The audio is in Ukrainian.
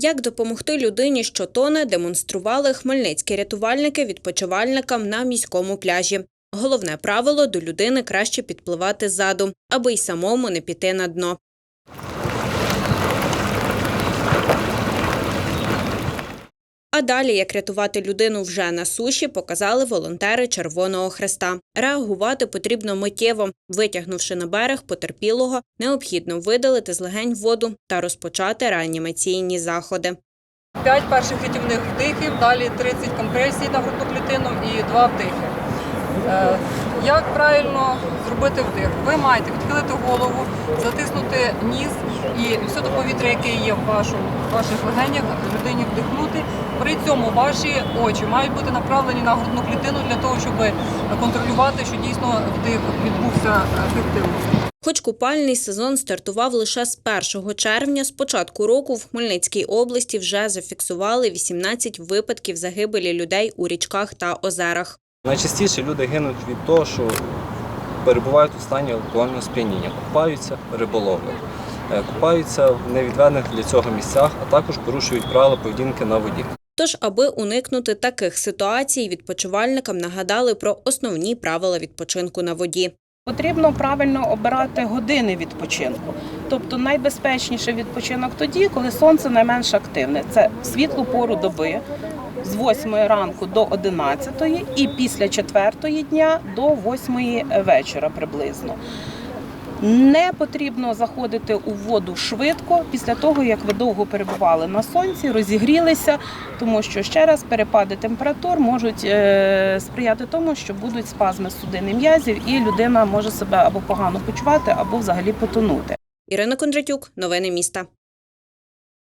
Як допомогти людині, що тоне, демонстрували хмельницькі рятувальники відпочивальникам на міському пляжі. Головне правило до людини краще підпливати ззаду, аби й самому не піти на дно. А далі, як рятувати людину вже на суші, показали волонтери Червоного Хреста. Реагувати потрібно миттєво. Витягнувши на берег потерпілого, необхідно видалити з легень воду та розпочати реанімаційні заходи. 5 перших рятівних вдихів, далі 30 компресій на грудну клітину і 2 вдихи. Е, Як правильно зробити вдих? Ви маєте відхилити голову, затиснути ніс і все те повітря, яке є в вашому, в ваших легенях, людині вдихнути. При цьому ваші очі мають бути направлені на грудну клітину для того, щоб контролювати, що дійсно вдих відбувся ефективно. Хоч купальний сезон стартував лише з 1 червня, з початку року в Хмельницькій області вже зафіксували 18 випадків загибелі людей у річках та озерах. Найчастіше люди гинуть від того, що перебувають у стані алкогольного сп'яніння, купаються риболови, е, купаються в невідведених для цього місцях, а також порушують правила поведінки на воді. Тож, аби уникнути таких ситуацій, відпочивальникам нагадали про основні правила відпочинку на воді. Потрібно правильно обирати години відпочинку. Тобто найбезпечніший відпочинок тоді, коли сонце найменш активне. Це світлу пору доби з 8 ранку до 11 і після 4 дня до 8 вечора приблизно. Не потрібно заходити у воду швидко після того, як ви довго перебували на сонці, розігрілися, тому що ще раз перепади температур можуть е, сприяти тому, що будуть спазми судини м'язів, і людина може себе або погано почувати, або взагалі потонути. Ірина Кондратюк, новини міста.